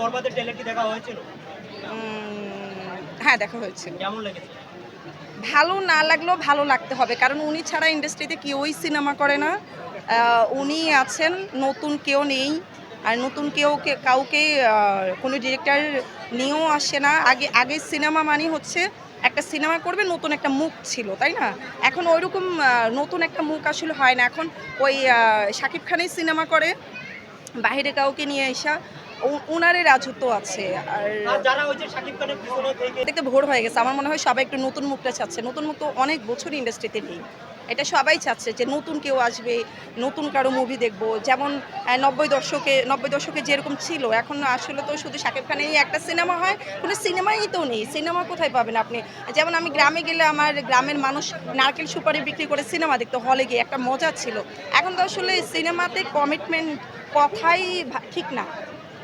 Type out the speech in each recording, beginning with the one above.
বরবাদের ট্রেলার কি দেখা হয়েছিল? হ্যাঁ দেখা হয়েছিল। কেমন লেগেছে? ভালো না লাগলেও ভালো লাগতে হবে কারণ উনি ছাড়া ইন্ডাস্ট্রিতে কেউই সিনেমা করে না। উনি আছেন নতুন কেউ নেই আর নতুন কেউ কাউকে কোনো ডিরেক্টর নিয়েও আসে না। আগে আগে সিনেমা মানে হচ্ছে একটা সিনেমা করবে নতুন একটা মুখ ছিল তাই না? এখন ওইরকম নতুন একটা মুখ আসলে হয় না। এখন ওই শাকিব খানের সিনেমা করে বাইরে কাউকে নিয়ে আসা উনারে রাজত্ব আছে আর যারা ওই যে শাকিব খানের পিছনে থেকে দেখতে ভোর হয়ে গেছে। আমার মনে হয় সবাই একটু নতুন মুখটা চাচ্ছে। নতুন মুখ তো অনেক বছর ইন্ডাস্ট্রিতে নেই। এটা সবাই চাচ্ছে যে নতুন কেউ আসবে নতুন কারও মুভি দেখব। যেমন নব্বই দশকে নব্বই দশকে যেরকম ছিল এখন আসলে তো শুধু শাকিব খানেরই একটা সিনেমা হয়। কোনো সিনেমাই তো নেই। সিনেমা কোথায় পাবেন আপনি? যেমন আমি গ্রামে গেলে আমার গ্রামের মানুষ নারকেল সুপারি বিক্রি করে সিনেমা দেখতে হলে গিয়ে। একটা মজা ছিল। এখন তো আসলে সিনেমাতে কমিটমেন্ট কথাই ঠিক না।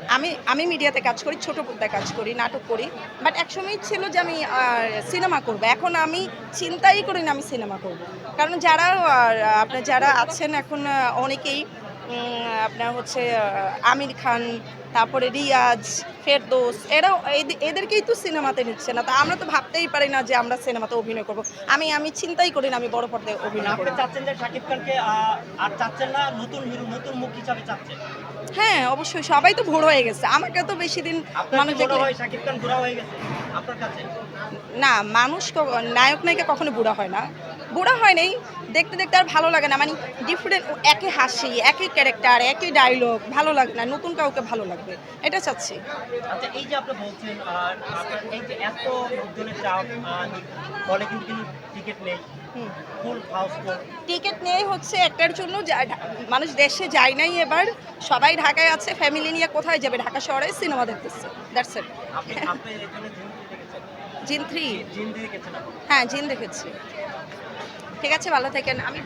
আমি আমি মিডিয়াতে কাজ করি ছোট পর্দায় কাজ করি নাটক করি বাট একসময় ছিল যে আমি সিনেমা করব। এখন আমি চিন্তাই করি না আমি সিনেমা করব। কারণ যারা আর, আপনার যারা আছেন এখন অনেকেই আপনার হচ্ছে আমির খান তারপরে রিয়াজ ফেরদোস এরাও এদের- এদেরকেই তো সিনেমাতে নিচ্ছে না। তা আমরা তো ভাবতেই পারি না যে আমরা সিনেমাতে অভিনয় করব। আমি আমি চিন্তাই করি না আমি বড় পর্দায় অভিনয় করব চাচ্ছেন যে শাকিব খানকে আর চাচ্ছেন না নতুন হিরো নতুন মুখ হিসাবে চাচ্ছেন? হ্যাঁ অবশ্যই সবাই তো ভোর হয়ে গেছে। আমাকে তো বেশি দিন মানুষ না মানুষ নায়ক নায়িকা কখনো বুড়া হয় না। বুড়া হয় নাই দেখতে দেখতে আর ভালো লাগে না। মানে ডিফারেন্ট একই হাসি একই ক্যারেক্টার একই ডায়লগ ভালো লাগে না নতুন কাউকে ভালো লাগবে। এটা চাচ্ছি। আচ্ছা এই যে আপনি বলছেন আর এই যে এত লোকজনের চাপ ফলে কিন্তু টিকিট নেই। টিকিট নিয়ে হচ্ছে একটার জন্য মানুষ দেশে যায় নাই এবার। সবাই ঢাকায় আছে ফ্যামিলি নিয়ে কোথায় যাবে? ঢাকা শহরে সিনেমা দেখতেছে। দ্যাটস ইট জিন থ্রি হ্যাঁ জিন দেখেছি। ঠিক আছে ভালো থাকেন। আমি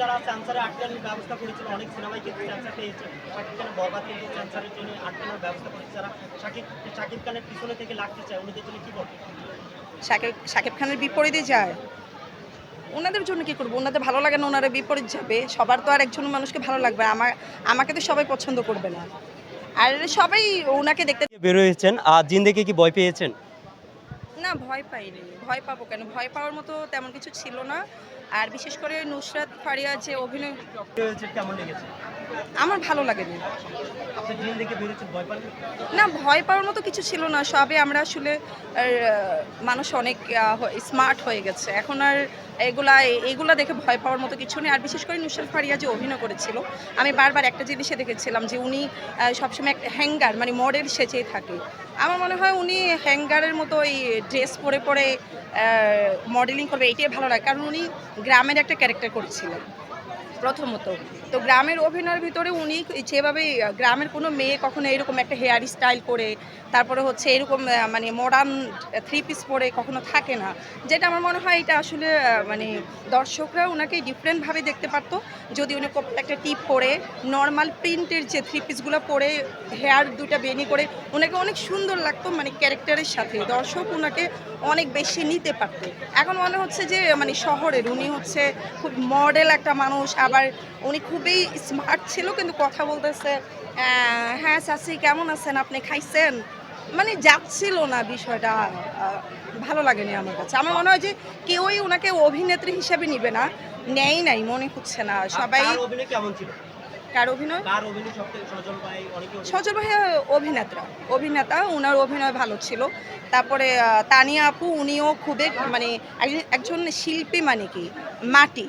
যারা সেন্সারে আটকানোর ব্যবস্থা করেছিল অনেক সিনেমাই কিন্তু সেন্সার পেয়েছে। শাকিব খানের বরবাদ কিন্তু সেন্সারের জন্য আটকানোর ব্যবস্থা করেছে যারা। শাকিব শাকিব খানের পিছনে থেকে লাগতে চায় উনিদের জন্য কি করবে শাকিব শাকিব খানের বিপরীতে যায়। ওনাদের জন্য কি করব? ওনাদের ভালো লাগে না ওনারা বিপরীত যাবে। সবার তো আর একজন মানুষকে ভালো লাগবে। আমার আমাকে তো সবাই পছন্দ করবে না। আর সবাই ওনাকে দেখতে বের হয়েছেন। আর জিন দেখে কি ভয় পেয়েছেন? না, ভয় পাইনি। ভয় পাবো কেন? ভয় পাওয়ার মতো তেমন কিছু ছিল না। আর বিশেষ করে নুসরাত ফারিয়া যে অভিনয় আমার ভালো লাগেনি। না, ভয় পাওয়ার মতো কিছু ছিল না। সবে আমরা আসলে মানুষ অনেক স্মার্ট হয়ে গেছে। এখন আর এগুলা এগুলা দেখে ভয় পাওয়ার মতো কিছু নেই। আর বিশেষ করে নুসরাত ফারিয়া যে অভিনয় করেছিল, আমি বারবার একটা জিনিসে দেখেছিলাম যে উনি সবসময় একটা হ্যাঙ্গার মানে মডেল সেজেই থাকে। আমার মনে হয় উনি হ্যাঙ্গারের মতো ওই ড্রেস পরে পরে মডেলিং করবে, এটাই ভালো লাগে। কারণ উনি গ্রামের একটা ক্যারেক্টার করেছিলেন। প্রথমত। তো গ্রামের অভিনয়ের ভিতরে উনি যেভাবে, গ্রামের কোনো মেয়ে কখনো এরকম একটা হেয়ার স্টাইল করে, তারপরে হচ্ছে এরকম মানে মডার্ন থ্রি পিস পরে কখনো থাকে না। যেটা আমার মনে হয় এটা আসলে মানে দর্শকরা ওনাকে ডিফারেন্টভাবে দেখতে পারতো। যদি উনি একটা টিপ পরে নর্মাল প্রিন্টের যে থ্রি পিসগুলো পরে হেয়ার দুটা বেনি করে ওনাকে অনেক সুন্দর লাগতো মানে ক্যারেক্টারের সাথে। দর্শক ওনাকে অনেক বেশি নিতে পারতো। এখন মনে হচ্ছে যে মানে শহরের উনি হচ্ছে খুব মডেল একটা মানুষ আবার উনি খুবই স্মার্ট ছিল কিন্তু কথা বলতেছে হ্যাঁ চাচি কেমন আছেন? আপনি খাইছেন? মানে যাচ্ছিল না বিষয়টা ভালো লাগেনি আমার কাছে। আমার মনে হয় যে কেউই ওনাকে অভিনেত্রী হিসেবে নিবে না নেই নাই মনে হচ্ছে না। সবাই কার অভিনয় কেমন ছিল? কার অভিনয়? কার অভিনয় সবথেকে সজল ভাই অভিনেতা। অভিনেতা ওনার অভিনয় ভালো ছিল। তারপরে তানিয়া আপু উনিও খুবই মানে একজন শিল্পী মানে কি মাটি।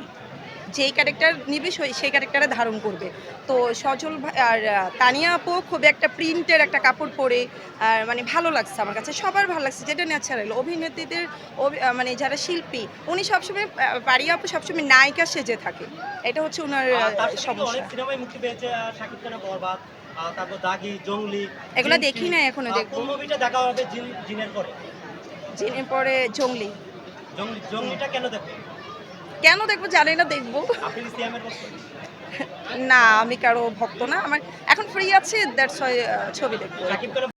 যেই ক্যারেক্টার নিবে সেই- সেই ক্যারেক্টারে ধারণ করবে। তো সজল আর তানিয়া আপু খুব একটা প্রিন্টের একটা কাপড় পরে আর মানে ভালো লাগছে আমার কাছে সবার ভালো লাগছে যেটা ন্যাচারাল অভিনেত্রীদের মানে যারা শিল্পী উনি সবসময় পারিয়া আপু সবসময় নায়িকা সেজে থাকে। এটা হচ্ছে ওনার সমস্যা। অনেক সিনেমায় মুক্তি পেয়েছে শাকিব খানের বরবাদ তারপর দাগি জঙ্গলি এগুলা দেখি। নাই এখনও, দেখব। মুভিটা দেখা হবে জিনের পরে? যিনি পরে জঙ্গলি। জঙ্গলি জঙ্গলিটা কেন দেখবেন কেন দেখব জানি না, দেখব। না, আমি কারও ভক্ত না। আমার এখন ফ্রি আছে দ্যাটস ছবি দেখব।